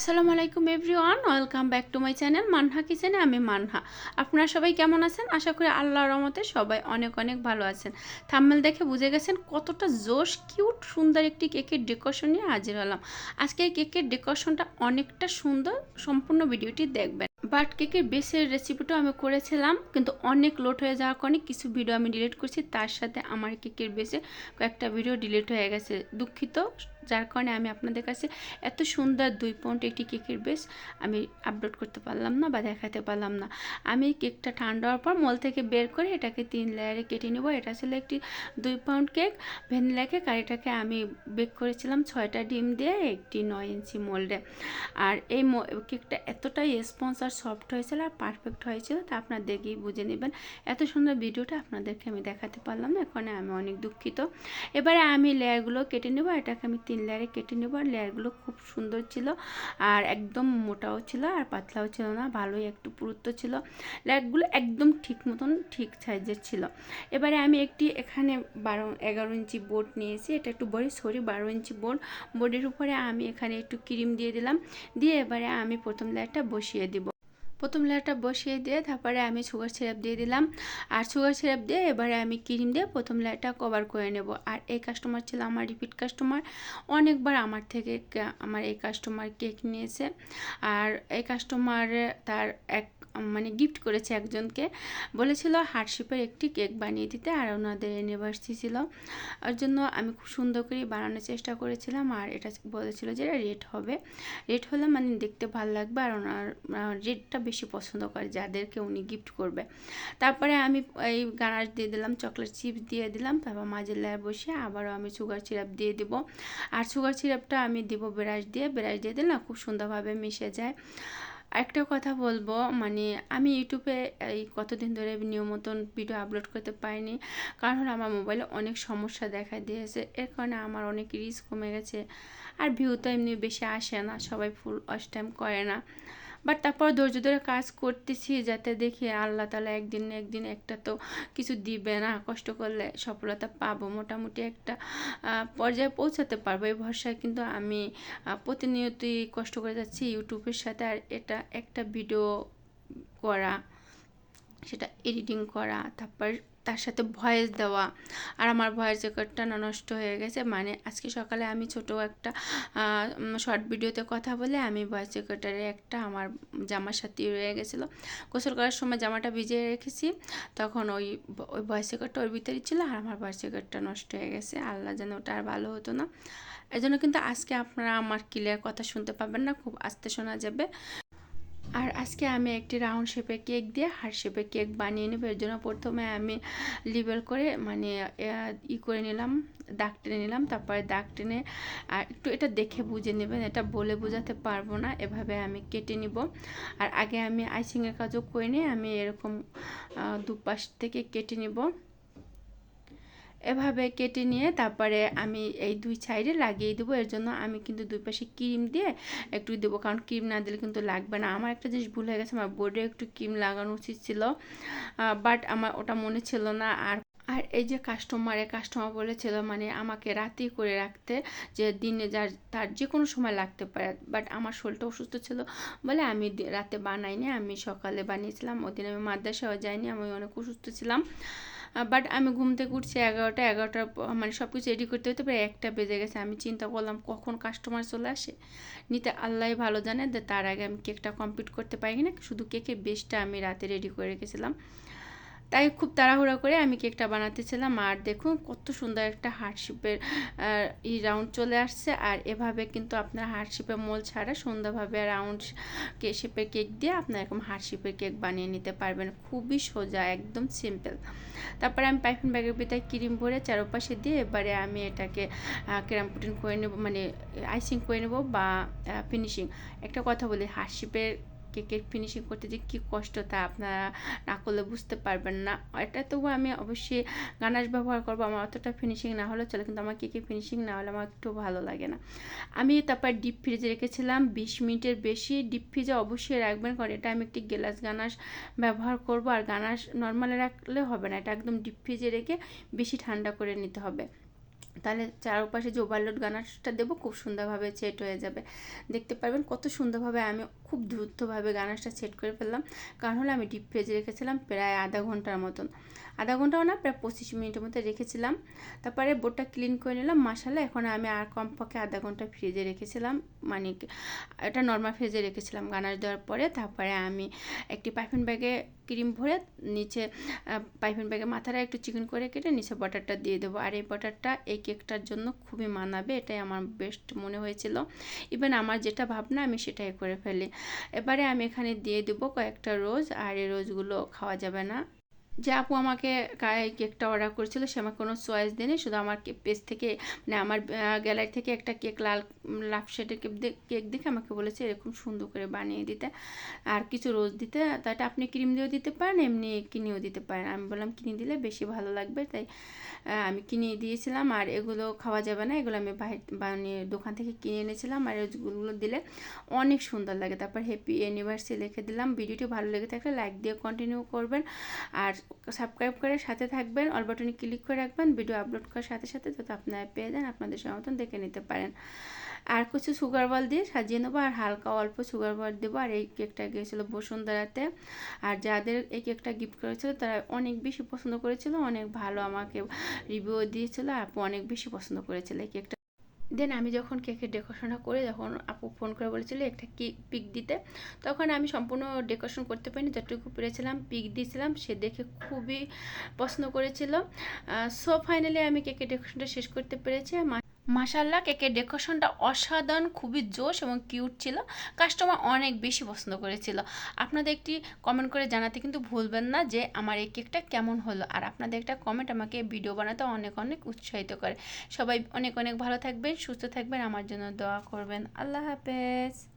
আসসালামু আলাইকুম everyone, welcome back to my channel Manha কিচেনে, আমি মানহা। আপনারা সবাই কেমন আছেন? আশা করি আল্লাহ রহমতে সবাই অনেক অনেক ভালো আছেন। থাম্মেল দেখে বুঝে গেছেন কতটা জোশ, কিউট, সুন্দর একটি কেকের ডেকোরেশন নিয়ে হাজির হলাম। আজকে এই কেকের ডেকোরেশনটা অনেকটা সুন্দর, সম্পূর্ণ ভিডিওটি দেখবেন। বাট কেকের বেসের রেসিপিটাও আমি করেছিলাম, কিন্তু অনেক লোড হয়ে যাওয়ার কারণে কিছু ভিডিও আমি ডিলিট করছি, তার সাথে আমার কেকের বেসে কয়েকটা ভিডিও ডিলিট হয়ে গেছে। দুঃখিত যার কারণে আমি আপনাদের কাছে এত সুন্দর দুই পাউন্ড একটি কেকের বেস আমি আপলোড করতে পারলাম না বা দেখাতে পারলাম না। আমি কেকটা ঠান্ডা হওয়ার পর মল থেকে বের করে এটাকে তিন লেয়ারে কেটে নেব। এটা ছিল একটি দুই পাউন্ড কেক ভ্যানিলা কেক আর এটাকে আমি বেক করেছিলাম ছয়টা ডিম দিয়ে একটি নয় ইঞ্চি মোল্ডে আর এই কেকটা এতটাই স্পঞ্জ আর সফট হয়েছিল আর পারফেক্ট হয়েছিল তা আপনার দেখেই বুঝে নেবেন। এত সুন্দর ভিডিওটা আপনাদেরকে আমি দেখাতে পারলাম না, এখানে আমি অনেক দুঃখিত। এবারে আমি লেয়ারগুলো কেটে নেব এটাকে আমি তিন লেয়ারে কেটে নেব। আর লেয়ারগুলো খুব সুন্দর ছিল আর একদম মোটাও ছিল আর পাতলাও ছিল না, ভালোই একটু পুরুত্ব ছিল। লেয়ারগুলো একদম ঠিক মতন ঠিক সাইজের ছিল। এবারে আমি একটি এখানে বারো, এগারো ইঞ্চি বোর্ড নিয়েছি। এটা একটু বড়, সরি, বারো ইঞ্চি বোর্ড। বোর্ডের উপরে আমি এখানে একটু ক্রিম দিয়ে দিলাম। দিয়ে এবারে আমি প্রথম লেয়ারটা বসিয়ে দিব। প্রথম লেয়ারটা বসিয়ে দিয়ে তারপরে আমি সুগার সিরাপ দিয়ে দিলাম। আর সুগার সিরাপ দিয়ে এবারে আমি ক্রিম দিয়ে প্রথম লেয়ারটা কভার করে নেব। আর এই কাস্টমার ছিল আমার রিপিট কাস্টমার অনেকবার আমার থেকে আমার এই কাস্টমার কেক নিয়েছে। আর এই কাস্টমার তার এক মানে গিফট করেছে একজনকে। বলেছিল হার্টশিপের একটি কেক বানিয়ে দিতে, আর ওনাদের ইউনিভার্সিটি ছিল। ওর জন্য আমি খুব সুন্দর করে বানানোর চেষ্টা করেছিলাম, আর এটা বলেছিল যে রেড হবে। রেড হলে মানে দেখতে ভালো লাগবে, আর ওনার রেডটা বেশি পছন্দ করে যাদেরকে উনি গিফট করবে। তারপরে আমি এই গানাশ দিয়ে দিলাম চকলেট চিপস দিয়ে দিলাম, তারপর মাঝের লেয়ার বসে আবারও আমি সুগার সিরাপ দিয়ে দিব। আর সুগার সিরাপটা আমি দিব ব্রাশ দিয়ে ব্রাশ দিয়ে দিলে খুব সুন্দরভাবে মিশে যায়। একটা কথা বলব মানে আমি ইউটিউবে এই কতদিন ধরে নিয়মতন ভিডিও আপলোড করতে পারিনি। কারণ আমার মোবাইলে অনেক সমস্যা দেখা দিয়েছে, এর কারণে আমার অনেক রিস্ক কমে গেছে। আর ভিউ তো এমনি বেশি আসে না, সবাই ফুল ওয়াশ টাইম করে না। বাট তারপর ধৈর্য ধরে কাজ করতেছি যাতে দেখি আল্লাহ তালা একদিন একদিন একটা তো কিছু দিবে না। কষ্ট করলে সফলতা পাবো। মোটামুটি একটা পর্যায়ে পৌঁছাতে পারব এই ভরসায়। কিন্তু আমি প্রতিনিয়তই কষ্ট করে যাচ্ছি ইউটিউবের সাথে আর এটা একটা ভিডিও করা, সেটা এডিটিং করা, তারপর তার সাথে ভয়েস দেওয়া। আর আমার ভয়েস রেকর্ডটা নষ্ট হয়ে গেছে। মানে আজকে সকালে আমি ছোট একটা শর্ট ভিডিওতে কথা বলে আমি ভয়েস রেকর্ডারে একটা আমার জামার সাথে রয়ে গেছিল। গোসল করার সময় জামাটা ভিজিয়ে রেখেছি। তখন ওই ওই ভয়েস রেকর্ডটা ওর ভিতরেই ছিল আর আমার ভয়েস রেকর্ডটা নষ্ট হয়ে গেছে। আল্লাহ যেন ওটা আর ভালো হতো না। এই জন্য কিন্তু আজকে আপনারা আমার ক্লিয়ার কথা শুনতে পাবেন না, খুব আস্তে শোনা যাবে। আর আজকে আমি একটি রাউন্ড শেপে কেক দিয়ে হার্ট শেপে কেক বানিয়ে নেব। এর জন্য প্রথমে আমি লিবেল করে মানে ই করে নিলাম, দাগ টেনে নিলাম। তারপরে দাগ টেনে, আর একটু এটা দেখে বুঝে নেবেন। এটা বলে বোঝাতে পারব না, এভাবে আমি কেটে নিব। আর আগে আমি আইসিংয়ের কাজও করে নিয়ে আমি এরকম দুপাশ থেকে কেটে নিব। এভাবে কেটে নিয়ে তারপরে আমি এই দুই সাইডে লাগিয়ে দেবো। এর জন্য আমি কিন্তু দুই পাশে ক্রিম দিয়ে একটু দেবো। কারণ ক্রিম না দিলে কিন্তু লাগবে না। আমার একটা জিনিস ভুল হয়ে গেছে। আমার বোর্ডে একটু ক্রিম লাগানো উচিত ছিল। বাট আমার ওটা মনে ছিল না। আর আর এই যে কাস্টমারে কাস্টমার বলেছিল মানে আমাকে রাতেই করে রাখতে যে দিনে যার, তার যে কোনো সময় লাগতে পারে। বাট আমার শরীরটা অসুস্থ ছিল বলে আমি রাতে বানাইনি। আমি সকালে বানিয়েছিলাম। ওদিন আমি মাদ্রাসাও যাইনি। আমি অনেক অসুস্থ ছিলাম। বাট আমি ঘুম থেকে উঠছি এগারোটা এগারোটা মানে সব কিছু রেডি করতে হতে প্রায় একটা বেজে গেছে। আমি চিন্তা করলাম কখন কাস্টমার চলে আসে? নিতে আল্লাহ ভালো জানে তার আগে আমি কেকটা কমপ্লিট করতে পারি না শুধু কেকের বেসটা আমি রাতে রেডি করে রেখেছিলাম। তাই খুব তাড়াহুড়া করে আমি কেকটা বানাতেছিলাম আর দেখুন, কত সুন্দর একটা হার্টশিপের ই রাউন্ড চলে আসছে। আর এভাবে কিন্তু আপনার হার্টশিপের মোল ছাড়া সুন্দরভাবে রাউন্ড শেপের কেক দিয়ে আপনার এরকম হার্টশিপের কেক বানিয়ে নিতে পারবেন। খুবই সোজা, একদম সিম্পল তারপরে আমি পাইফিন ব্যাগের ভিতরে ক্রিম ভরে চারপাশে দিয়ে এবারে আমি এটাকে ক্যারাম পুটিন করে নেব মানে আইসিং করে নেব বা ফিনিশিং একটা কথা বলি, হার্টশিপের কেকের ফিনিশিং করতে যে কী কষ্ট তা আপনারা না করলে বুঝতে পারবেন না। এটা তবু আমি অবশ্যই গানাশ ব্যবহার করব, আমার অতটা ফিনিশিং না হলেও চলে, কিন্তু আমার কেকের ফিনিশিং না হলে আমার একটু ভালো লাগে না। আমি তারপর ডিপ ফ্রিজে রেখেছিলাম, বিশ মিনিটের বেশি ডিপ ফ্রিজে অবশ্যই রাখবেন, কারণ এটা আমি একটি গ্লাস গানাশ ব্যবহার করব, আর গানাশ নর্মালে রাখলে হবে না, এটা একদম ডিপ ফ্রিজে রেখে বেশি ঠান্ডা করে নিতে হবে। তাহলে চারপাশে যে ওভারলোড গানাশটা দেবো, খুব সুন্দরভাবে সেট হয়ে যাবে। দেখতে পারবেন কত সুন্দরভাবে আমি খুব দ্রুতভাবে গানাশটা সেট করে ফেললাম। কারণ হলো আমি ডিপ ফ্রিজে রেখেছিলাম প্রায় আধা ঘণ্টার মতন। আধা ঘন্টাও না, প্রায় পঁচিশ মিনিটের মধ্যে রেখেছিলাম। তারপরে বোটটা ক্লিন করে নিলাম মশালা এখন আমি আর কমপক্ষে আধা ঘণ্টা ফ্রিজে রেখেছিলাম মানে এটা নর্মাল ফ্রিজে রেখেছিলাম গানাশ দেওয়ার পরে। তারপরে আমি একটি পাইফিন ব্যাগে ক্রিম ভরে নিচে পাইপিন ব্যাগে মাথাটা একটু চিকেন করে কেটে নিচে বাটারটা দিয়ে দেবো। আর এই বাটারটা এই কেকটার জন্য খুবই মানাবে, এটাই আমার বেস্ট মনে হয়েছিল। ইভেন আমার যেটা ভাবনা, আমি সেটাই করে ফেলি। এবারে আমি এখানে দিয়ে দেবো কয়েকটা রোজ, আর এই রোজগুলো খাওয়া যাবে না। যে আপু আমাকে কেকটা অর্ডার করেছিল, সে আমার কোনো চয়েস দেয়নি, শুধু আমার পেজ থেকে মানে আমার গ্যালারি থেকে একটা কেক লাল লাভ শেডের কেক কেক দেখে আমাকে বলেছে এরকম সুন্দর করে বানিয়ে দিতে, আর কিছু রোজ দিতে তাটা আপনি ক্রিম দিয়েও দিতে পারেন, এমনি কিনেও দিতে পারেন। আমি বললাম, কিনে দিলে বেশি ভালো লাগবে, তাই আমি কিনে দিয়েছিলাম, আর এগুলো খাওয়া যাবে না, এগুলো আমি বাইরে বানিয়ে দোকান থেকে কিনে এনেছিলাম, আর এগুলো দিলে অনেক সুন্দর লাগে। তারপর হ্যাপি অ্যানিভার্সারি লিখে দিলাম, ভিডিওটি ভালো লেগে থাকলে লাইক দিয়ে কন্টিনিউ করবেন, আর সাবস্ক্রাইব করে সাথে থাকবেন অল বাটনে ক্লিক করে রাখবেন ভিডিও আপলোড করার সাথে সাথে যাতে আপনারা পেয়ে যান আপনাদের সমর্থন দেখে নিতে পারেন। আর কিছু সুগার বল দিয়ে সাজিয়ে নেব, আর হালকা অল্প সুগার বল দেবো, আর এই কেকটা গিয়েছিল বসুন্ধরাতে। আর যাদের এই কেকটা গিফট করেছিল, তারা অনেক বেশি পছন্দ করেছিল, অনেক ভালো আমাকে রিভিউ দিয়েছিল, আর অনেক বেশি পছন্দ করেছিল এই কেকটা দেন আমি যখন কেকের ডেকোরেশনটা করে যখন আপু ফোন করে বলেছিল, একটা কি পিক দিতে। তখন আমি সম্পূর্ণ ডেকোরেশন করতে পারিনি, যতটুকু পেরেছিলাম পিক দিয়েছিলাম। সে দেখে খুবই পছন্দ করেছিল। সো ফাইনালি আমি কেকের ডেকোরেশনটা শেষ করতে পেরেছি। মাসাল্লাহ কেকের ডেকোরেশনটা অসাধারণ, খুবই জোশ এবং কিউট ছিল। কাস্টমার অনেক বেশি পছন্দ করেছিল। আপনাদের একটি কমেন্ট করে জানাতে কিন্তু ভুলবেন না যে আমার এই কেকটা কেমন হলো। আর আপনাদের একটা কমেন্ট আমাকে ভিডিও বানাতে অনেক অনেক উৎসাহিত করে। সবাই অনেক অনেক ভালো থাকবেন, সুস্থ থাকবেন, আমার জন্য দোয়া করবেন। আল্লাহ হাফেজ।